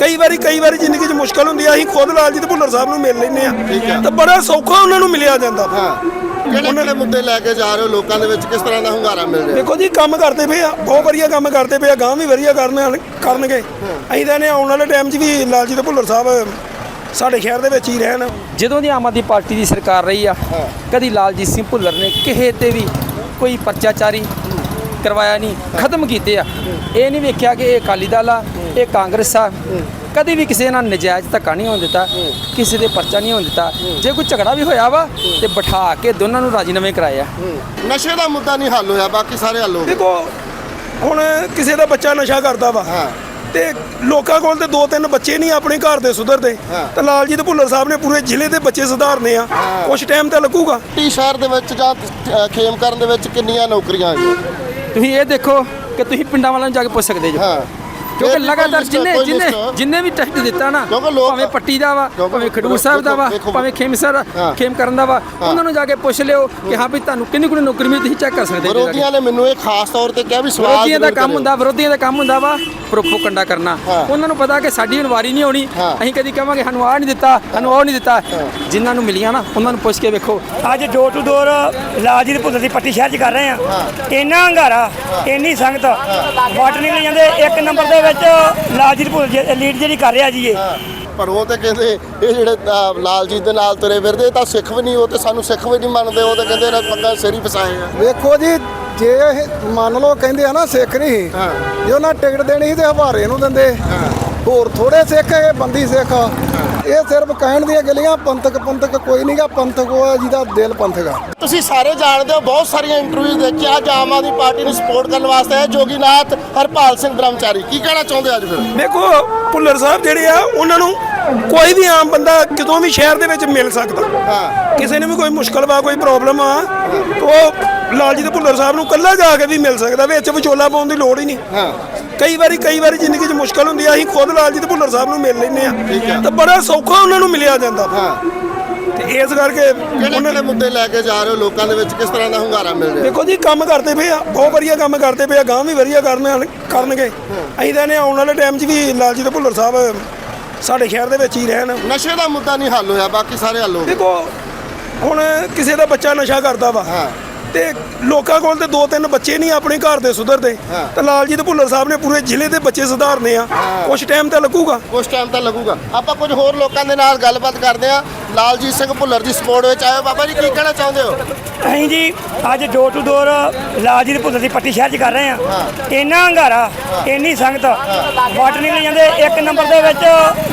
ਕਈ ਵਾਰੀ ਕਈ ਵਾਰੀ ਜ਼ਿੰਦਗੀ 'ਚ ਮੁਸ਼ਕਲ ਹੁੰਦੀ ਆ ਅਸੀਂ ਖੁਦ ਲਾਲਜੀਤ ਭੁੱਲਰ ਸਾਹਿਬ ਨੂੰ ਮਿਲ ਲੈਂਦੇ ਆ। ਤਾਂ ਬੜਾ ਸੌਖਾ ਉਹਨਾਂ ਨੂੰ ਮਿਲਿਆ ਜਾਂਦਾ। ਹਾਂ। ਕਿਹੜੇ ਕਿਹੜੇ ਮੁੱਦੇ ਲੈ ਕੇ ਜਾ ਰਹੇ ਹੋ? ਲੋਕਾਂ ਦੇ ਵਿੱਚ ਕਿਸ ਤਰ੍ਹਾਂ ਦਾ ਹੁੰਗਾਰਾ ਮਿਲ ਰਿਹਾ? ਦੇਖੋ ਜੀ ਕੰਮ ਕਰਦੇ ਪਏ ਆ ਬਹੁਤ ਵਧੀਆ ਕੰਮ ਕਰਦੇ ਪਏ ਆ ਗਾਂ ਵੀ ਵਧੀਆ ਕਰਨ ਕਰਨਗੇ। ਅਸੀਂ ਤਾਂ ਨੇ ਆਉਣ ਵਾਲੇ ਟਾਈਮ 'ਚ ਵੀ ਲਾਲਜੀਤ ਭੁੱਲਰ ਸਾਹਿਬ ਸਾਡੇ ਸ਼ਹਿਰ ਦੇ ਵਿੱਚ ਹੀ ਰਹਿਣ। ਜਦੋਂ ਦੀ ਆਮ ਆਦਮੀ ਪਾਰਟੀ ਦੀ ਸਰਕਾਰ ਰਹੀ ਆ ਕਦੀ ਲਾਲਜੀਤ ਸਿੰਘ ਭੁੱਲਰ ਨੇ ਕਿਸੇ ਤੇ ਵੀ ਕੋਈ ਪਰਚਾਚਾਰੀ ਕਰਵਾਇਆ ਨਹੀਂ ਖਤਮ ਕੀਤੇ ਆ। ਇਹ ਨਹੀਂ ਵੇਖਿਆ ਕਿ ਇਹ ਅਕਾਲੀ ਦਲ ਆ ਇਹ ਕਾਂਗਰਸ ਆ ਕਦੀ ਵੀ ਕਿਸੇ ਨਾਲ ਨਜਾਇਜ਼ ਧੱਕਾ ਨਹੀਂ ਹੋਣ ਦਿੱਤਾ ਕਿਸੇ ਦੇ ਪਰਚਾ ਨਹੀਂ ਹੋਣ ਦਿੱਤਾ। ਜੇ ਕੋਈ ਝਗੜਾ ਵੀ ਹੋਇਆ ਵਾ ਤੇ ਬਿਠਾ ਕੇ ਦੋਨਾਂ ਨੂੰ ਰਾਜੀਨਾਮੇ ਕਰਾਏ ਆ ਨਸ਼ੇ ਦਾ ਮੁੱਦਾ ਨਹੀਂ ਹੱਲ ਹੋਇਆ ਬਾਕੀ ਸਾਰੇ ਹੱਲ ਹੋ ਗਏ। ਦੇਖੋ ਹੁਣ ਕਿਸੇ ਦਾ ਬੱਚਾ ਨਸ਼ਾ ਕਰਦਾ ਵਾ ਹਾਂ। ਤੇ ਲੋਕਾਂ ਕੋਲ ਤੇ ਦੋ ਤਿੰਨ ਬੱਚੇ ਨਹੀਂ ਆਪਣੇ ਘਰ ਦੇ ਸੁਧਰਦੇ। ਤਾਂ ਲਾਲਜੀਤ ਭੁੱਲਰ ਸਾਹਿਬ ਨੇ ਪੂਰੇ ਜ਼ਿਲ੍ਹੇ ਦੇ ਬੱਚੇ ਸੁਧਾਰਨੇ ਆ। ਕੁਝ ਟਾਈਮ ਤਾਂ ਲੱਗੂਗਾ। ਟੀ ਸ਼ਹਿਰ ਦੇ ਵਿੱਚ ਜਾਂ ਖੇਮ ਕਰਨ ਦੇ ਵਿੱਚ ਕਿੰਨੀਆਂ ਨੌਕਰੀਆਂ ਹੈਗੀਆਂ ਤੁਸੀਂ ਇਹ ਦੇਖੋ ਕਿ ਤੁਸੀਂ ਪਿੰਡਾਂ ਵਾਲਿਆਂ ਨੂੰ ਜਾ ਕੇ ਪੁੱਛ ਸਕਦੇ ਜੋ। ਹਾਂ। ਕਿਉਂਕਿ ਲਗਾਤਾਰ ਜਿੰਨੇ ਜਿੰਨੇ ਜਿੰਨੇ ਵੀ ਟੈਸਟ ਦਿੱਤਾ ਨਾ ਭਾਵੇਂ ਪੱਟੀ ਦਾ ਵਾ ਭਾਵੇਂ ਖਡੂਰ ਸਾਹਿਬ ਦਾ ਵਾ ਭਾਵੇਂ ਖੇਮਸਰ ਹਾਂ। ਖੇਮ ਕਰਨ ਦਾ ਵਾ ਉਹਨਾਂ ਨੂੰ ਜਾ ਕੇ ਪੁੱਛ ਲਿਓ ਕਿ ਹਾਂ ਵੀ ਤੁਹਾਨੂੰ ਕਿੰਨੀ ਕੁ ਨੌਕਰੀ ਮਿਲੀ ਤੁਸੀਂ ਚੈੱਕ ਕਰ ਸਕਦੇ। ਵਿਰੋਧੀਆਂ ਨੇ ਮੈਨੂੰ ਇਹ ਖਾਸ ਤੌਰ ਤੇ ਕਿਹਾ ਵੀ ਸਵਾਲ ਵਿਰੋਧੀਆਂ ਦਾ ਕੰਮ। ਹੁੰਦਾ ਵਿਰੋਧੀਆਂ ਦਾ ਕੰਮ ਹੁੰਦਾ ਵਾ ਪ੍ਰੋਪੋ ਕੰਡਾ ਕਰਨਾ। ਉਹਨਾਂ ਨੂੰ ਪਤਾ ਕਿ ਸਾਡੀ ਹੁਣ ਵਾਰੀ ਨਹੀਂ ਆਉਣੀ ਹਾਂ। ਅਸੀਂ ਕਦੀ ਕਹਾਂਗੇ ਸਾਨੂੰ ਆਹ ਨਹੀਂ ਦਿੱਤਾ ਸਾਨੂੰ ਉਹ ਨਹੀਂ ਦਿੱਤਾ ਜਿਨ੍ਹਾਂ ਨੂੰ ਮਿਲੀਆਂ ਨਾ ਉਹਨਾਂ ਨੂੰ ਪੁੱਛ ਕੇ ਵੇਖੋ ਅੱਜ door to door Laljit Bhullar ਦੀ ਪੱਟੀ ਸ਼ਹਿਰ 'ਚ ਕਰ ਰਹੇ ਆ ਇੰਨਾ ਹੰਗਾਰਾ ਇੰਨੀ ਸੰਗਤ ਵਾਟ ਨਿਕਲ ਜਾਂਦੇ ਇੱਕ ਨੰਬਰ ਦੇ ਵਿੱਚ ਜੀ- ਲੀਡ ਜਿਹੜੀ ਕਰ ਰਿਹਾ ਜੀ ਇਹ। ਪਰ ਉਹ ਤੇ ਕਹਿੰਦੇ ਇਹ ਜਿਹੜੇ ਅ, ਲਾਲਜੀਤ ਦੇ ਨਾਲ ਤੁਰੇ ਫਿਰਦੇ ਇਹ ਤਾਂ ਸਿੱਖ ਵੀ ਨਹੀਂ ਉਹ ਤੇ ਸਾਨੂੰ ਸਿੱਖ ਵੀ ਨਹੀਂ ਮੰਨਦੇ ਉਹ ਤੇ ਕਹਿੰਦੇ ਨਾ ਪੱਗਾ ਸਿਰ ਫਸਾਏ ਆ। ਵੇਖੋ ਜੀ ਜੇ ਇਹ ਮੰਨ ਲਓ ਕਹਿੰਦੇ ਆ ਨਾ ਸਿੱਖ ਨਹੀਂ ਹਾਂ। ਜੇ ਉਹਨਾਂ ਟਿਕਟ ਦੇਣੀ ਸੀ ਤੇ ਹਵਾਰੇ ਨੂੰ ਦਿੰਦੇ। ਹੋਰ ਥੋੜੇ ਸਿੱਖ ਇਹ ਬੰਦੀ ਸਿੱਖ। ਆ। ਇਹ ਸਿਰਫ ਕਹਿਣ ਦੀਆਂ ਗੱਲਾਂ ਪੰਥਕ ਪੰਥਕ ਕੋਈ ਨਹੀਂਗਾ ਪੰਥਕ ਉਹ ਜਿਹਦਾ ਦਿਲ ਪੰਥਕ ਆ। ਤੁਸੀਂ ਸਾਰੇ ਜਾਣਦੇ ਹੋ ਬਹੁਤ ਸਾਰੀਆਂ ਇੰਟਰਵਿਊ ਦੇਖੀਆਂ ਅੱਜ ਆਮ ਆਦਮੀ ਪਾਰਟੀ ਨੂੰ ਸਪੋਰਟ ਕਰਨ ਵਾਸਤੇ ਜੋਗੀਨਾਥ ਹਰਪਾਲ ਸਿੰਘ ਬ੍ਰਹਮਚਾਰੀ। ਕੀ ਕਹਿਣਾ ਚਾਹੁੰਦੇ ਅੱਜ ਫਿਰ? ਦੇਖੋ ਭੁੱਲਰ ਸਾਹਿਬ ਜਿਹੜੇ ਆ ਉਹਨਾਂ ਨੂੰ ਕੋਈ ਵੀ ਆਮ ਬੰਦਾ ਕਿਤੋਂ ਵੀ ਸ਼ਹਿਰ ਦੇ ਵਿੱਚ ਮਿਲ ਸਕਦਾ। ਹਾਂ। ਕਿਸੇ ਨੂੰ ਵੀ ਕੋਈ ਮੁਸ਼ਕਲ ਵਾ ਕੋਈ ਪ੍ਰੋਬਲਮ ਆ ਉਹ ਲਾਲਜੀਤ ਭੁੱਲਰ ਸਾਹਿਬ ਨੂੰ ਕੱਲਾ ਜਾ ਕੇ ਵੀ ਮਿਲ ਸਕਦਾ ਵਿੱਚ ਵਿਚੋਲਾ ਪਾਉਣ ਦੀ ਲੋੜ ਹੀ ਨਹੀਂ। ਹਾਂ। ਕਈ ਵਾਰੀ ਕਈ ਵਾਰੀ ਜ਼ਿੰਦਗੀ 'ਚ ਮੁਸ਼ਕਲ ਹੁੰਦੀ ਆ ਅਸੀਂ ਖੁਦ ਲਾਲਜੀਤ ਭੁੱਲਰ ਸਾਹਿਬ ਨੂੰ ਮਿਲ ਹੈ। ਆ। ਤਾਂ ਬੜਾ ਸੌਖਾ ਉਹਨਾਂ ਨੂੰ ਮਿਲਿਆ ਜਾਂਦਾ। ਹਾਂ। ਤੇ ਇਸ ਕਰਕੇ ਉਹਨਾਂ ਕਿਹੜੇ ਮੁੱਦੇ ਲੈ ਕੇ ਜਾ ਰਹੇ ਹੋ ਲੋਕਾਂ ਦੇ ਵਿੱਚ? ਕਿਸ ਤਰ੍ਹਾਂ ਦਾ ਹੁੰਗਾਰਾ ਮਿਲ ਰਿਹਾ? ਦੇਖੋ ਜੀ ਕੰਮ ਕਰਦੇ ਪਏ ਆ ਬਹੁਤ ਵਧੀਆ ਕੰਮ ਕਰਦੇ ਪਏ ਆ ਗਾਂ ਵੀ ਵਧੀਆ ਕਰਨ ਕਰਨਗੇ। ਅਸੀਂ ਤਾਂ ਨੇ ਆਉਣ ਵਾਲੇ ਟਾਈਮ 'ਚ ਵੀ ਲਾਲਜੀਤ ਭੁੱਲਰ ਸਾਹਿਬ ਸਾਡੇ ਸ਼ਹਿਰ ਦੇ ਵਿੱਚ ਹੀ ਰਹਿਣ। ਨਸ਼ੇ ਦਾ ਮੁੱਦਾ ਨਹੀਂ ਹੱਲ ਹੋਇਆ ਬਾਕੀ ਸਾਰੇ ਹੱਲ ਹੋ ਗਏ। ਦੇਖੋ ਹੁਣ ਕਿਸੇ ਦਾ ਬੱਚਾ ਨਸ਼ਾ ਕਰਦਾ ਵਾ ਹਾਂ। ਤੇ ਲੋਕਾਂ ਕੋਲ ਤੇ ਦੋ ਤਿੰਨ ਬੱਚੇ ਨਹੀਂ ਆਪਣੇ ਘਰ ਦੇ ਸੁਧਰਦੇ। ਤਾਂ ਲਾਲਜੀਤ ਭੁੱਲਰ ਸਾਹਿਬ ਨੇ ਪੂਰੇ ਜ਼ਿਲ੍ਹੇ ਦੇ ਬੱਚੇ ਸੁਧਾਰਨੇ ਆ। ਕੁਝ ਟਾਈਮ ਤਾਂ ਲੱਗੂਗਾ। ਕੁਝ ਟਾਈਮ ਤਾਂ ਲੱਗੂਗਾ। ਆਪਾਂ ਕੁਝ ਹੋਰ ਲੋਕਾਂ ਦੇ ਨਾਲ ਗੱਲਬਾਤ ਕਰਦੇ ਆ ਲਾਲਜੀਤ ਸਿੰਘ ਭੁੱਲਰ ਦੀ ਸਪੋਰਟ ਵਿੱਚ ਆਏ। ਬਾਬਾ ਜੀ ਕੀ ਕਹਿਣਾ ਚਾਹੁੰਦੇ ਹੋ? ਅਸੀਂ ਜੀ ਅੱਜ door to door Laljit Bhullar ਦੀ ਪੱਟੀ ਸ਼ਹਿਰ 'ਚ ਕਰ ਰਹੇ ਆ ਇੰਨਾ ਹੰਗਾਰਾ ਇੰਨੀ ਸੰਗਤ ਵਾਟ ਨਿਕਲ ਜਾਂਦੇ। ਇੱਕ ਨੰਬਰ ਦੇ ਵਿੱਚ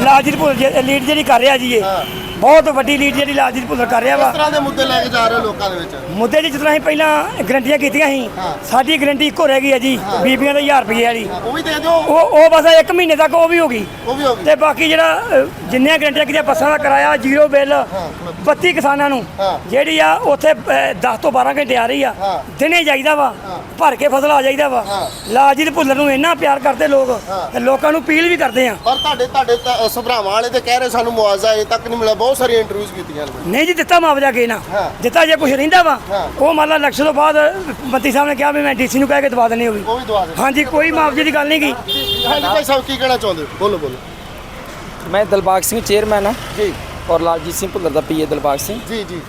ਲਾਲਜੀਤ ਭੁੱਲਰ ਜੀ- ਲੀਡ ਜਿਹੜੀ ਕਰ ਰਿਹਾ ਜੀ ਇਹ। ਬਹੁਤ ਵੱਡੀ ਲੀਡ ਜਿਹੜੀ ਲਾਲਜੀਤ ਭੁੱਲਰ ਕਰ ਰਿਹਾ ਵਾ। ਤਰ੍ਹਾਂ ਦੇ ਮੁੱਦੇ ਲੈ ਕੇ ਜਾ ਰਹੇ ਹੋ ਲੋਕਾਂ ਦੇ ਵਿੱਚ? ਮੁੱਦੇ 'ਚ ਜਿਸ ਤਰ੍ਹਾਂ ਅਸੀਂ ਪਹਿਲਾਂ ਗਰੰਟੀਆਂ ਕੀਤੀਆਂ ਸੀ ਸਾਡੀ ਗਰੰਟੀ ਇੱਕੋ ਰਹਿ ਗਈ ਹੈ ਜੀ ਬੀਬੀਆਂ ਦੇ 1000 ਰੁਪਏ ਵਾਲੀ ਉਹ ਵੀ ਦੇ ਦਿਓ। ਉਹ ਉਹ ਬਸ ਇੱਕ ਮਹੀਨੇ ਤੱਕ ਉਹ ਵੀ ਹੋ ਗਈ। ਉਹ ਵੀ ਹੋ ਗਈ। ਤੇ ਬਾਕੀ ਜਿਹੜਾ ਅ, ਜਿੰਨੀਆਂ ਗਰੰਟੀਆਂ ਕੀਤੀਆਂ ਬੱਸਾਂ ਦਾ ਕਿਰਾਇਆ ਜ਼ੀਰੋ ਬਿੱਲ 32 ਕਿਸਾਨਾਂ ਨੂੰ ਹਾਂ। ਜਿਹੜੀ ਆ ਉੱਥੇ 10 ਤੋਂ 12 ਘੰਟੇ ਆ ਰਹੀ ਆ। ਹਾਂ। ਦਿਨੇ ਜਾਈਦਾ ਵਾ ਭਰ ਕੇ ਫਸਲ ਆ ਜਾਈਦਾ ਵਾ। ਲਾਲਜੀਤ ਭੁੱਲਰ ਨੂੰ ਇੰਨਾ ਪਿਆਰ ਕਰਦੇ ਲੋਕ ਤੇ ਲੋਕਾਂ ਨੂੰ ਅਪੀਲ ਵੀ ਕਰਦੇ ਆ। ਪਰ ਤੁਹਾਡੇ ਤੁਹਾਡੇ ਤਾਂ ਸਭਰਾਵਾਂ ਵਾਲੇ ਤੇ ਕਹਿ ਰਹੇ ਸਾਨੂੰ ਮੁਆਵਜ਼ਾ ਅਜੇ ਤੱਕ ਨਹੀਂ ਮਿਲਿਆ ਬਹੁਤ ਸਾਰੀਆਂ ਇੰਟਰਵਿਊਜ਼ ਕੀਤੀਆਂ ਨੇ। ਨਹੀਂ ਜੀ ਦਿੱਤਾ ਮੁਆਵਜ਼ਾ ਕੇ ਨਾ ਹਾਂ। ਦਿੱਤਾ ਜੇ ਕੁਝ ਰਹਿੰਦਾ ਵਾ ਹਾਂ। ਉਹ ਮੰਨ ਲਾ ਇਲੈਕਸ਼ਨ ਤੋਂ ਬਾਅਦ ਮੰਤਰੀ ਸਾਹਿਬ ਨੇ ਕਿਹਾ ਵੀ ਮੈਂ ਡੀਸੀ ਨੂੰ ਕਹਿ ਕੇ ਦਵਾ ਦੇਣੀ ਹੋਗੀ ਉਹ ਵੀ ਦਵਾ ਦੇ ਹਾਂਜੀ ਕੋਈ ਮੁਆਵਜ਼ੇ ਦੀ ਗੱਲ ਨਹੀਂ ਗੀ। ਹਾਂਜੀ ਭਾਈ ਸਾਹਿਬ ਕੀ ਕਹਿਣਾ ਚਾਹੁੰਦੇ ਹੋ? ਬੋਲੋ ਬੋਲੋ। ਮੈਂ ਦਿਲਬਾਗ ਸਿੰਘ ਚੇਅਰਮੈਨ ਆ ਜੀ। ਔਰ ਲਾਲਜੀਤ ਸਿੰਘ ਭੁੱਲਰ ਦਾ ਪੀਏ ਦਿਲਬਾਗ ਸਿੰਘ। ਜੀ ਜੀ।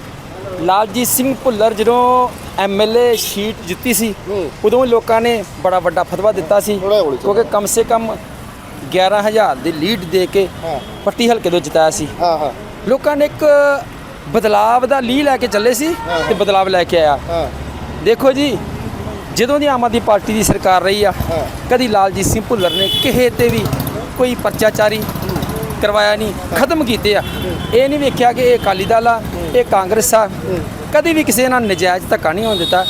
ਲਾਲਜੀਤ ਸਿੰਘ ਭੁੱਲਰ ਜਦੋਂ ਐਮਐਲਏ ਸ਼ੀਟ ਜਿੱਤੀ ਸੀ ਹੂੰ। ਉਦੋਂ ਲੋਕਾਂ ਨੇ ਬੜਾ ਵੱਡਾ ਫਤਵਾ ਦਿੱਤਾ ਸੀ ਥੋੜ੍ਹਾ ਹੌਲੀ ਚੱਲੋ। ਕਿਉਂਕਿ ਕਮ ਸੇ ਕਮ 11000 ਦੀ ਲੀਡ ਦੇ ਕੇ ਹਾਂ। ਪੱਟੀ ਹਲਕੇ ਤੋਂ ਜਿਤਾਇਆ ਸੀ। ਹਾਂ ਹਾਂ। ਲੋਕਾਂ ਨੇ ਇੱਕ ਬਦਲਾਵ ਦਾ ਲੀ ਲੈ ਕੇ ਚੱਲੇ ਸੀ। ਤੇ ਬਦਲਾਵ ਲੈ ਕੇ ਆਇਆ। ਦੇਖੋ ਜੀ ਜਦੋਂ ਦੀ ਆਮ ਆਦਮੀ ਪਾਰਟੀ ਦੀ ਸਰਕਾਰ ਰਹੀ ਆ। ਕਦੀ ਲਾਲਜੀਤ ਸਿੰਘ ਭੁੱਲਰ ਨੇ ਕਿਸੇ ਤੇ ਵੀ ਕੋਈ ਪਰਚਾਚਾਰੀ ਕਰਵਾਇਆ ਨਹੀਂ ਖਤਮ ਕੀਤੇ ਆ। ਇਹ ਨਹੀਂ ਵੇਖਿਆ ਕਿ ਇਹ ਅਕਾਲੀ ਦਲ ਆ ਇਹ ਕਾਂਗਰਸ ਆ ਕਦੀ ਵੀ ਕਿਸੇ ਨਾਲ ਨਜਾਇਜ਼ ਧੱਕਾ ਨਹੀਂ ਹੋਣ ਦਿੱਤਾ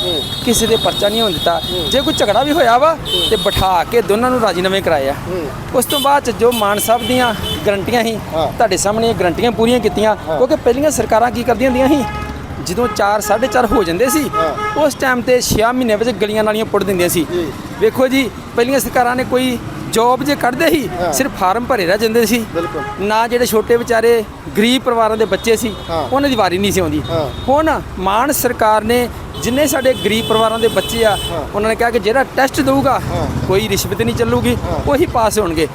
ਕਿਸੇ ਦੇ ਪਰਚਾ ਨਹੀਂ ਹੋਣ ਦਿੱਤਾ ਜੇ ਕੋਈ ਝਗੜਾ ਵੀ ਹੋਇਆ ਵਾ ਤੇ ਬਿਠਾ ਕੇ ਦੋਨਾਂ ਨੂੰ ਰਾਜੀਨਾਮੇ ਕਰਾਏ ਆ ਉਸ ਤੋਂ ਬਾਅਦ ਜੋ ਮਾਨ ਸਾਹਿਬ ਦੀਆਂ ਗਰੰਟੀਆਂ ਸੀ। ਤੁਹਾਡੇ ਸਾਹਮਣੇ ਇਹ ਗਰੰਟੀਆਂ ਪੂਰੀਆਂ ਕੀਤੀਆਂ ਕਿਉਂਕਿ ਪਹਿਲੀਆਂ ਸਰਕਾਰਾਂ ਕੀ ਕਰਦੀਆਂ ਹੁੰਦੀਆਂ ਸੀ ਜਦੋਂ 4 4.5 ਹੋ ਜਾਂਦੇ ਸੀ। ਉਸ ਟਾਈਮ ਤੇ 6 ਮਹੀਨੇ ਵਿੱਚ ਗਲੀਆਂ ਨਾਲੀਆਂ ਪੁੱਟ ਦਿੰਦੀਆਂ ਸੀ। ਵੇਖੋ ਜੀ ਪਹਿਲੀਆਂ ਸਰਕਾਰਾਂ ਨੇ ਕੋਈ ਜੋਬ ਜੇ ਕੱਢਦੇ ਸੀ। ਸਿਰਫ ਫਾਰਮ ਭਰੇ ਰਹਿ ਜਾਂਦੇ ਸੀ। ਨਾ ਜਿਹੜੇ ਛੋਟੇ ਵਿਚਾਰੇ ਗਰੀਬ ਪਰਿਵਾਰਾਂ ਦੇ ਬੱਚੇ ਸੀ। ਉਹਨਾਂ ਦੀ ਵਾਰੀ ਨਹੀਂ ਸੀ ਆਉਂਦੀ। ਹੁਣ ਮਾਨ ਸਰਕਾਰ ਨੇ ਜਿੰਨੇ ਸਾਡੇ ਗਰੀਬ ਪਰਿਵਾਰਾਂ ਦੇ ਬੱਚੇ ਆ ਉਹਨਾਂ ਨੇ ਕਿਹਾ ਕਿ ਜਿਹੜਾ ਟੈਸਟ ਦਊਗਾ ਕੋਈ ਰਿਸ਼ਵਤ ਨਹੀਂ ਚੱਲੂਗੀ ਉਹੀ ਪਾਸ ਹੋਣਗੇ।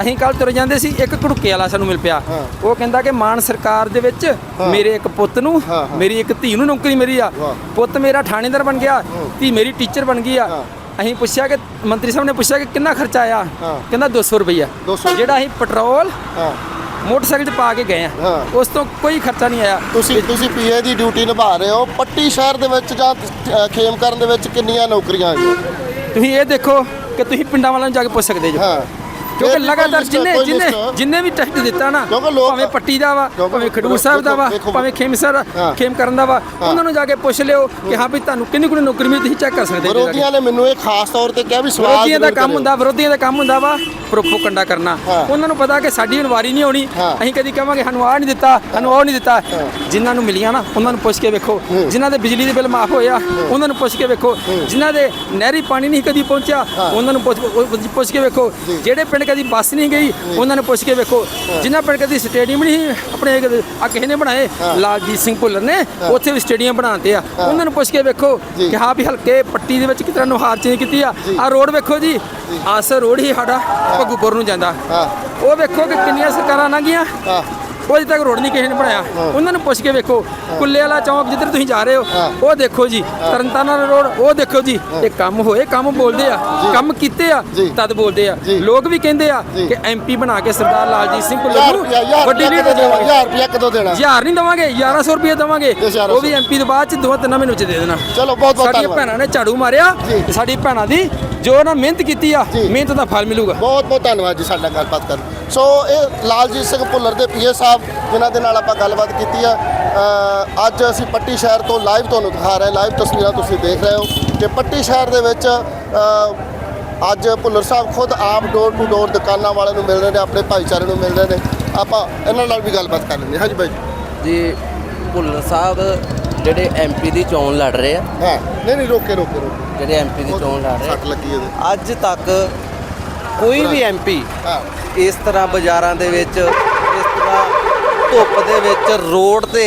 ਅਸੀਂ ਕੱਲ ਤੁਰ ਜਾਂਦੇ ਸੀ ਇੱਕ ਘੜੁੱਕੇ ਵਾਲਾ ਸਾਨੂੰ ਮਿਲ ਪਿਆ। ਉਹ ਕਹਿੰਦਾ ਕਿ ਮਾਨ ਸਰਕਾਰ ਦੇ ਵਿੱਚ ਮੇਰੇ ਇੱਕ ਪੁੱਤ ਨੂੰ ਮੇਰੀ ਇੱਕ ਧੀ ਨੂੰ ਨੌਕਰੀ ਮੇਰੀ ਆ। ਪੁੱਤ ਮੇਰਾ ਥਾਣੇਦਾਰ ਬਣ ਗਿਆ ਧੀ ਮੇਰੀ ਟੀਚਰ ਬਣ ਗਈ ਆ। ਅਸੀਂ ਪੁੱਛਿਆ ਕਿ ਮੰਤਰੀ ਸਾਹਿਬ ਨੇ ਪੁੱਛਿਆ ਕਿ ਕਿੰਨਾ ਖਰਚਾ ਆਇਆ? ਕਹਿੰਦਾ 200 ਰੁਪਈਆ। 200 ਜਿਹੜਾ ਅਸੀਂ ਪੈਟਰੋਲ ਮੋਟਰਸਾਈਕਲ 'ਚ ਪਾ ਕੇ ਗਏ ਆ। ਹਾਂ। ਉਸ ਤੋਂ ਕੋਈ ਖਰਚਾ ਨਹੀਂ ਆਇਆ। ਤੁਸੀਂ ਤੁਸੀਂ ਪੀਏ ਦੀ ਡਿਊਟੀ ਨਿਭਾ ਰਹੇ ਹੋ। ਪੱਟੀ ਸ਼ਹਿਰ ਦੇ ਵਿੱਚ ਜਾਂ ਅ, ਖੇਮ ਕਰਨ ਦੇ ਵਿੱਚ ਕਿੰਨੀਆਂ ਨੌਕਰੀਆਂ ਹੈਗੀਆਂ? ਤੁਸੀਂ ਇਹ ਦੇਖੋ ਕਿ ਤੁਸੀਂ ਪਿੰਡਾਂ ਵਾਲਿਆਂ ਨੂੰ ਜਾ ਕੇ ਪੁੱਛ ਸਕਦੇ ਜੋ। ਹਾਂ। ਕਿਉਂਕਿ ਲਗਾਤਾਰ ਜਿੰਨੇ ਜਿੰਨੇ ਜਿੰਨੇ ਵੀ ਟੈਸਟ ਦਿੱਤਾ ਨਾ ਭਾਵੇਂ ਪੱਟੀ ਦਾ ਵਾ ਭਾਵੇਂ ਖਡੂਰ ਸਾਹਿਬ ਦਾ ਵਾ ਭਾਵੇਂ ਖੇਮਸਰ ਹਾਂ। ਖੇਮ ਕਰਨ ਦਾ ਵਾ ਉਹਨਾਂ ਨੂੰ ਜਾ ਕੇ ਪੁੱਛ ਲਿਓ ਕਿ ਹਾਂ ਵੀ ਤੁਹਾਨੂੰ ਕਿੰਨੀ ਕੁ ਨੌਕਰੀ ਮਿਲੀ ਤੁਸੀਂ ਚੈੱਕ ਕਰ ਸਕਦੇ। ਵਿਰੋਧੀਆਂ ਨੇ ਮੈਨੂੰ ਇਹ ਖਾਸ ਤੌਰ ਤੇ ਕਿਹਾ ਵੀ ਸਵਾਲ ਵਿਰੋਧੀਆਂ ਦਾ ਕੰਮ। ਹੁੰਦਾ ਵਿਰੋਧੀਆਂ ਦਾ ਕੰਮ ਹੁੰਦਾ ਵਾ ਪ੍ਰੋਪੋਗੰਡਾ ਕਰਨਾ। ਉਹਨਾਂ ਨੂੰ ਪਤਾ ਕਿ ਸਾਡੀ ਹੁਣ ਵਾਰੀ ਨਹੀਂ ਆਉਣੀ ਹਾਂ। ਅਸੀਂ ਕਦੀ ਕਹਾਂਗੇ ਸਾਨੂੰ ਆਹ ਨਹੀਂ ਦਿੱਤਾ ਸਾਨੂੰ ਉਹ ਨਹੀਂ ਦਿੱਤਾ। ਜਿਨ੍ਹਾਂ ਨੂੰ ਮਿਲੀਆਂ ਨਾ ਉਹਨਾਂ ਨੂੰ ਪੁੱਛ ਕੇ ਵੇਖੋ। ਜਿਨ੍ਹਾਂ ਦੇ ਬਿਜਲੀ ਦੇ ਬਿੱਲ ਮਾਫ ਹੋਇਆ ਉਹਨਾਂ ਨੂੰ ਪੁੱਛ ਕੇ ਵੇਖੋ। ਜਿਨ੍ਹਾਂ ਦੇ ਨਹਿਰੀ ਪਾਣੀ ਨਹੀਂ ਕਦੀ ਪਹੁੰਚਿਆ ਉਹਨਾਂ ਨੂੰ ਪੁੱਛ ਕੇ ਵੇਖੋ। ਜਿਹੜੇ ਪਿੰਡ ਕਦੀ ਬੱਸ ਨਹੀਂ ਗਈ ਉਹਨਾਂ ਨੂੰ ਪੁੱਛ ਕੇ ਵੇਖੋ। ਜਿਨ੍ਹਾਂ ਪਿੰਡ ਕਦੀ ਸਟੇਡੀਅਮ ਨਹੀਂ ਆਪਣੇ ਆ ਕਿਸੇ ਨੇ ਬਣਾਏ ਲਾਲਜੀਤ ਸਿੰਘ ਭੁੱਲਰ ਨੇ ਉੱਥੇ ਵੀ ਸਟੇਡੀਅਮ ਬਣਾਉਂਦੇ ਆ। ਉਹਨਾਂ ਨੂੰ ਪੁੱਛ ਕੇ ਵੇਖੋ ਕਿ ਹਾਂ ਵੀ ਹਲਕੇ ਪੱਟੀ ਦੇ ਵਿੱਚ ਕਿਤਨਾ ਨੁਹਾਰ ਚੇਂਜ ਕੀਤੀ ਆ। ਆ ਰੋਡ ਵੇਖੋ ਜੀ। ਆਸਰ ਰੋਡ ਹੀ ਸਾਡਾ ਭਗੂਪੁਰ ਨੂੰ ਜਾਂਦਾ। ਉਹ ਵੇਖੋ ਕਿ ਕਿੰਨੀਆਂ ਸਰਕਾਰਾਂ ਲੰਘੀਆਂ। ਉਹ ਅਜੇ ਤੱਕ ਰੋਡ ਨਹੀਂ ਕਿਸੇ ਨੇ ਬਣਾਇਆ। ਉਹਨਾਂ ਨੂੰ ਪੁੱਛ ਕੇ ਵੇਖੋ ਕੁੱਲੇ ਵਾਲਾ ਚੌਂਕ ਜਿੱਧਰ ਤੁਸੀਂ ਜਾ ਰਹੇ ਹੋ ਉਹ ਦੇਖੋ ਜੀ ਤਰਨਤਾਰਨ ਰੋਡ ਉਹ ਦੇਖੋ ਜੀ ਇਹ ਕੰਮ ਹੋਏ ਕੰਮ ਬੋਲਦੇ ਆ ਕੰਮ ਕੀਤੇ ਆ। ਤਦ ਬੋਲਦੇ ਆ। ਲੋਕ ਵੀ ਕਹਿੰਦੇ ਆ। ਕਿ ਐਮਪੀ ਬਣਾ ਕੇ ਸਰਦਾਰ ਲਾਲਜੀਤ ਸਿੰਘ ਭੁੱਲਰ ਨੂੰ ਵੱਡੀ ਲੀਡ ਦੇਵਾਂਗੇ? ਯਾਰ ਰੁਪਿਆ ਕਦੋਂ ਦੇਣਾ? ਹਜ਼ਾਰ ਨਹੀਂ ਦਵਾਂਗੇ 1100 ਰੁਪਏ ਦਵਾਂਗੇ। ਤੇ 1100 ਉਹ ਵੀ ਐਮਪੀ ਤੋਂ ਬਾਅਦ ਚ ਦੋ ਤਿੰਨ ਮਹੀਨੇ ਵਿੱਚ ਦੇ ਦੇਣਾ। ਚਲੋ ਬਹੁਤ ਬਹੁਤ ਸਾਡੀਆਂ ਧੰਨਵਾਦ। ਭੈਣਾਂ ਨੇ ਝਾੜੂ ਮਾਰਿਆ ਸਾਡੀ ਭੈਣਾਂ ਦੀ ਜੋ ਨਾ ਮਿਹਨਤ ਕੀਤੀ ਆ ਜੀ। ਮਿਹਨਤ ਦਾ ਫਲ ਮਿਲੂਗਾ। ਬਹੁਤ ਬਹੁਤ ਧੰਨਵਾਦ ਜੀ ਸਾਡਾ ਗੱਲਬਾਤ ਕਰਨ। ਸੋ ਇਹ ਲਾਲਜੀਤ ਸਿੰਘ ਭੁੱਲਰ ਦੇ ਪੀਏ ਸਾਹਿਬ ਜਿਨ੍ਹਾਂ ਦੇ ਨਾਲ ਆਪਾਂ ਗੱਲਬਾਤ ਕੀਤੀ ਆ। ਅ, ਅੱਜ ਅਸੀਂ ਪੱਟੀ ਸ਼ਹਿਰ ਤੋਂ ਲਾਈਵ ਤੁਹਾਨੂੰ ਦਿਖਾ ਰਹੇ ਲਾਈਵ ਤਸਵੀਰਾਂ ਤੁਸੀਂ ਦੇਖ ਰਹੇ ਹੋ ਕਿ ਪੱਟੀ ਸ਼ਹਿਰ ਦੇ ਵਿੱਚ ਅ, ਅੱਜ ਭੁੱਲਰ ਸਾਹਿਬ ਖੁਦ ਆਪ ਡੋਰ ਟੂ ਡੋਰ ਦੁਕਾਨਾਂ ਵਾਲਿਆਂ ਨੂੰ ਮਿਲ ਰਹੇ ਨੇ ਆਪਣੇ ਭਾਈਚਾਰੇ ਨੂੰ ਮਿਲ ਰਹੇ ਨੇ। ਆਪਾਂ ਇਹਨਾਂ ਨਾਲ ਵੀ ਗੱਲਬਾਤ ਕਰ ਲੈਂਦੇ ਹਾਂ। ਹਾਂਜੀ ਬਾਈ ਜੀ ਭੁੱਲਰ ਸਾਹਿਬ ਜਿਹੜੇ ਐਮਪੀ ਦੀ ਚੋਣ ਲੜ ਰਹੇ ਆ। ਹਾਂ ਨਹੀਂ ਨਹੀਂ ਰੋਕੇ ਰੋਕੇ ਰੋਕੇ ਜਿਹੜੇ ਐਮਪੀ ਦੀ ਚੋਣ ਲੜ ਰਹੇ ਸੱਟ ਲੱਗੀ ਇਹਦੇ। ਅੱਜ ਤੱਕ ਕੋਈ ਵੀ ਐਮਪੀ ਹਾਂ। ਇਸ ਤਰ੍ਹਾਂ ਬਾਜ਼ਾਰਾਂ ਦੇ ਵਿੱਚ ਇਸ ਤਰ੍ਹਾਂ ਧੁੱਪ ਦੇ ਵਿੱਚ ਰੋਡ ਤੇ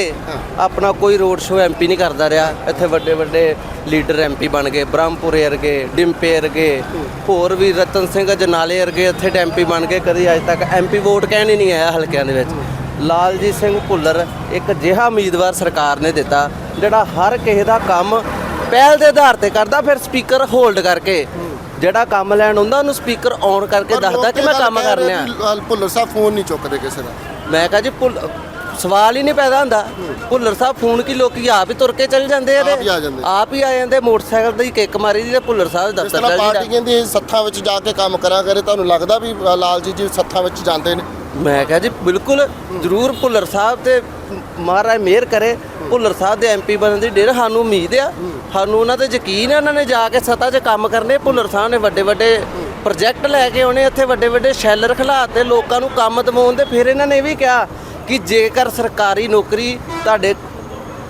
ਆਪਣਾ ਕੋਈ ਰੋਡ ਸ਼ੋਅ ਐਮਪੀ ਨਹੀਂ ਕਰਦਾ ਰਿਹਾ। ਇੱਥੇ ਵੱਡੇ ਵੱਡੇ ਲੀਡਰ ਐਮਪੀ ਬਣ ਗਏ ਬ੍ਰਹਮਪੁਰੇ ਵਰਗੇ ਡਿੰਪੇ ਵਰਗੇ ਹੋਰ ਵੀ ਰਤਨ ਸਿੰਘ ਜਨਾਲੇ ਵਰਗੇ ਇੱਥੇ ਐਮਪੀ ਬਣ ਗਏ। ਕਦੀ ਅੱਜ ਤੱਕ ਐਮਪੀ ਵੋਟ ਕਹਿਣ ਹੀ ਨਹੀਂ ਆਇਆ ਹਲਕਿਆਂ ਦੇ ਵਿੱਚ। ਲਾਲਜੀਤ ਸਿੰਘ ਭੁੱਲਰ ਇੱਕ ਅਜਿਹਾ ਉਮੀਦਵਾਰ ਸਰਕਾਰ ਨੇ ਦਿੱਤਾ ਜਿਹੜਾ ਹਰ ਕਿਸੇ ਦਾ ਕੰਮ ਪਹਿਲ ਦੇ ਆਧਾਰ ਤੇ ਕਰਦਾ ਫਿਰ ਸਪੀਕਰ ਹੋਲਡ ਕਰਕੇ। ਜਿਹੜਾ ਕੰਮ ਲੈਣ ਹੁੰਦਾ ਉਹਨੂੰ ਸਪੀਕਰ ਔਨ ਕਰਕੇ ਦੱਸਦਾ ਕਿ ਮੈਂ ਕੰਮ ਵੀ, ਅ, ਭੁੱਲਰ ਸਾਹਿਬ ਫੋਨ ਨਹੀਂ ਚੁੱਕਦੇ ਕਿਸੇ ਦਾ। ਮੈਂ ਕਹਾਂ ਜੀ ਭੁੱਲ ਸਵਾਲ ਹੀ ਨਹੀਂ ਪੈਦਾ ਹੁੰਦਾ। ਭੁੱਲਰ ਸਾਹਿਬ ਫੋਨ ਕੀ ਲੋਕੀ ਆਪ ਹੀ ਤੁਰ ਕੇ ਚੱਲ ਜਾਂਦੇ ਆ ਤੇ ਆਪ ਹੀ ਆ ਜਾਂਦੇ। ਮੋਟਰਸਾਈਕਲ ਦੀ ਕਿੱਕ ਮਾਰੀ ਦੀ ਤੇ ਭੁੱਲਰ ਸਾਹਿਬ ਦਫ਼ਤਰ ਚੱਲ ਪਾਰਟੀ ਜਾਂਦਾ ਕਹਿੰਦੀ ਹੈ ਸੱਥਾਂ ਵਿੱਚ ਜਾ ਕੇ ਕੰਮ ਕਰਾਂ ਕਰੇ ਤੁਹਾਨੂੰ ਲੱਗਦਾ ਵੀ ਅ, ਲਾਲਜੀਤ ਜੀ ਸੱਥਾਂ ਵਿੱਚ ਜਾਂਦੇ ਨੇ? ਮੈਂ ਕਿਹਾ ਜੀ, ਬਿਲਕੁਲ ਜ਼ਰੂਰ ਭੁੱਲਰ ਸਾਹਿਬ ਤੇ ਮਹਾਰਾਜ ਮਿਹਰ ਕਰੇ, ਭੁੱਲਰ ਸਾਹਿਬ ਦੇ ਐਮਪੀ ਬਣਨ ਦੀ ਡੇਰ ਸਾਨੂੰ ਉਮੀਦ ਆ। ਸਾਨੂੰ ਉਹਨਾਂ ਤੇ ਯਕੀਨ ਆ, ਉਹਨਾਂ ਨੇ ਜਾ ਕੇ ਸੱਤਾ 'ਚ ਕੰਮ ਕਰਨੇ, ਭੁੱਲਰ ਸਾਹਿਬ ਨੇ ਵੱਡੇ ਵੱਡੇ ਪ੍ਰੋਜੈਕਟ ਲੈ ਕੇ ਆਉਣੇ ਇੱਥੇ ਵੱਡੇ ਵੱਡੇ ਸ਼ੈਲਰ ਖਿਲਾਤੇ, ਲੋਕਾਂ ਨੂੰ ਕੰਮ ਦਿਵਾਉਣ ਦੇ ਫਿਰ ਇਹਨਾਂ ਨੇ ਇਹ ਵੀ ਕਿਹਾ ਕਿ ਜੇਕਰ ਸਰਕਾਰੀ ਨੌਕਰੀ ਤੁਹਾਡੇ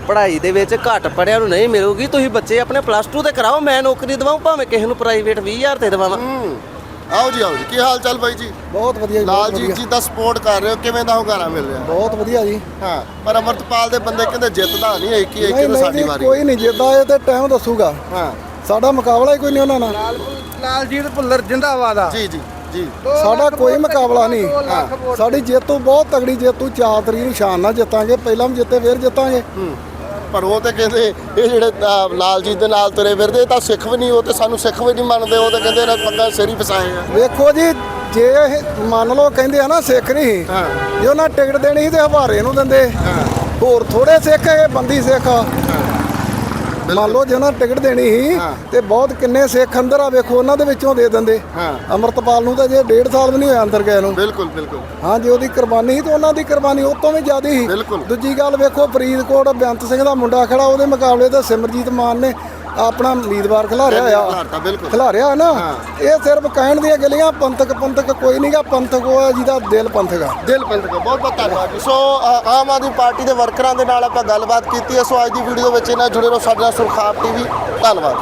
ਪੜ੍ਹਾਈ ਦੇ ਵਿੱਚ ਘੱਟ ਪੜਿਆ ਨੂੰ ਨਹੀਂ ਮਿਲੂਗੀ, ਤੁਸੀਂ ਬੱਚੇ ਆਪਣੇ ਪਲੱਸ 2 ਤੇ ਕਰਾਓ, ਮੈਂ ਨੌਕਰੀ ਦਿਵਾਉਂ ਭਾਵੇਂ ਕਿਸੇ ਨੂੰ ਪ੍ਰਾਈਵੇਟ 20000 ਤੇ ਦਿਵਾਵਾਂ। ਆਓ ਜੀ ਆਓ ਜੀ। ਕੀ ਹਾਲ ਚਾਲ ਬਾਈ ਜੀ? ਬਹੁਤ ਵਧੀਆ ਜੀ, ਬਹੁਤ ਲਾਲਜੀਤ ਵਧੀਆ। ਜੀ ਦਾ ਸਪੋਰਟ ਕਰ ਰਹੇ ਹੋ? ਕਿਵੇਂ ਦਾ ਹੁੰਗਾਰਾ ਮਿਲ ਰਿਹਾ? ਬਹੁਤ ਵਧੀਆ ਜੀ। ਹਾਂ ਪਰ ਅਮਰਤਪਾਲ ਦੇ ਬੰਦੇ ਕਹਿੰਦੇ ਜਿੱਤਦਾ ਨਹੀਂ ਇੱਕ ਹੀ ਇੱਕ ਨਹੀਂ ਹੀ ਨਹੀਂ ਸਾਡੀ ਜੀ, ਵਾਰੀ। ਕੋਈ ਨਹੀਂ ਜਿੱਦਾਂ ਇਹ ਤੇ ਟਾਈਮ ਦੱਸੂਗਾ। ਹਾਂ। ਸਾਡਾ ਮੁਕਾਬਲਾ ਹੀ ਕੋਈ ਨਹੀਂ ਉਹਨਾਂ ਨਾਲ। ਲਾਲਜੀਤ ਭੁੱਲਰ ਜਿੰਦਾਬਾਦ ਆ। ਜੀ ਜੀ ਜੀ। ਸਾਡਾ ਕੋਈ ਮੁਕਾਬਲਾ ਨਹੀਂ ਸਾਡੀ ਜੇਤੂ ਬਹੁਤ ਤਗੜੀ ਜੇਤੂ ਚਾਰ ਤਰੀਕ ਨੂੰ ਸ਼ਾਨ ਨਾਲ ਜਿੱਤਾਂਗੇ ਪਹਿਲਾਂ ਵੀ ਜਿੱਤੇ ਫੇਰ ਜਿੱਤਾਂਗੇ। ਹੂੰ। ਪਰ ਉਹ ਤੇ ਕਹਿੰਦੇ ਇਹ ਜਿਹੜੇ ਅ, ਲਾਲਜੀਤ ਦੇ ਨਾਲ ਤੁਰੇ ਫਿਰਦੇ ਇਹ ਤਾਂ ਸਿੱਖ ਵੀ ਨਹੀਂ ਉਹ ਤੇ ਸਾਨੂੰ ਸਿੱਖ ਵੀ ਨਹੀਂ ਮੰਨਦੇ ਉਹ ਤੇ ਕਹਿੰਦੇ ਇਹਨਾਂ ਪੱਗਾਂ ਸਿਰ ਫਸਾਏ ਆ ਵੇਖੋ ਜੀ ਜੇ ਇਹ ਮੰਨ ਲਓ ਕਹਿੰਦੇ ਆ ਨਾ ਸਿੱਖ ਨਹੀਂ ਹਾਂ। ਜੇ ਉਹਨਾਂ ਟਿਕਟ ਦੇਣੀ ਸੀ ਤੇ ਹਵਾਰੇ ਨੂੰ ਦਿੰਦੇ ਹੋਰ ਥੋੜੇ ਸਿੱਖ ਇਹ ਬੰਦੀ ਸਿੱਖ ਆ। ਮੰਨ ਲਓ ਜੇ ਉਹਨਾਂ ਟਿਕਟ ਦੇਣੀ ਸੀ। ਤੇ ਬਹੁਤ ਕਿੰਨੇ ਸਿੱਖ ਅੰਦਰ ਆ ਵੇਖੋ ਉਹਨਾਂ ਦੇ ਵਿੱਚੋਂ ਦੇ ਦਿੰਦੇ ਹਾਂ। ਅਮਰਤਪਾਲ ਨੂੰ ਤਾਂ ਜੇ ਡੇਢ ਸਾਲ ਵੀ ਨਹੀਂ ਹੋਇਆ ਅੰਦਰ ਗਏ ਨੂੰ ਬਿਲਕੁਲ ਬਿਲਕੁਲ ਹਾਂ ਜੇ ਉਹਦੀ ਕੁਰਬਾਨੀ ਸੀ ਤੇ ਉਹਨਾਂ ਦੀ ਕੁਰਬਾਨੀ ਉਹ ਤੋਂ ਵੀ ਜ਼ਿਆਦਾ ਸੀ ਬਿਲਕੁਲ। ਦੂਜੀ ਗੱਲ ਵੇਖੋ ਫਰੀਦਕੋਟ ਬੇਅੰਤ ਸਿੰਘ ਦਾ ਮੁੰਡਾ ਖੜਾ ਉਹਦੇ ਮੁਕਾਬਲੇ ਤੇ ਸਿਮਰਜੀਤ ਮਾਨ ਨੇ ਆਪਣਾ ਉਮੀਦਵਾਰ ਖਿਲਾਰਿਆ ਆ ਖਿਲਾਰਤਾ, ਬਿਲਕੁਲ। ਖਿਲਾਰਿਆ ਨਾ। ਇਹ ਸਿਰਫ ਕਹਿਣ ਦੀਆਂ ਗੱਲਾਂ ਪੰਥਕ ਪੰਥਕ ਕੋਈ ਨਹੀਂਗਾ ਪੰਥਕ ਉਹ ਜਿਹਦਾ ਦਿਲ ਪੰਥਕ ਆ। ਦਿਲ ਕਰ ਬਹੁਤ ਬਹੁਤ ਧੰਨਵਾਦ ਜੀ। ਸੋ ਅ, ਆਮ ਆਦਮੀ ਪਾਰਟੀ ਦੇ ਵਰਕਰਾਂ ਦੇ ਨਾਲ ਆਪਾਂ ਗੱਲਬਾਤ ਕੀਤੀ ਹੈ। ਸੋ ਅੱਜ ਦੀ ਵੀਡੀਓ ਵਿੱਚ ਇਹਨਾਂ ਜੁੜੇ ਰਹੋ ਸਾਡੇ ਨਾਲ ਸੁਰਖਾਬ ਟੀਵੀ। ਧੰਨਵਾਦ।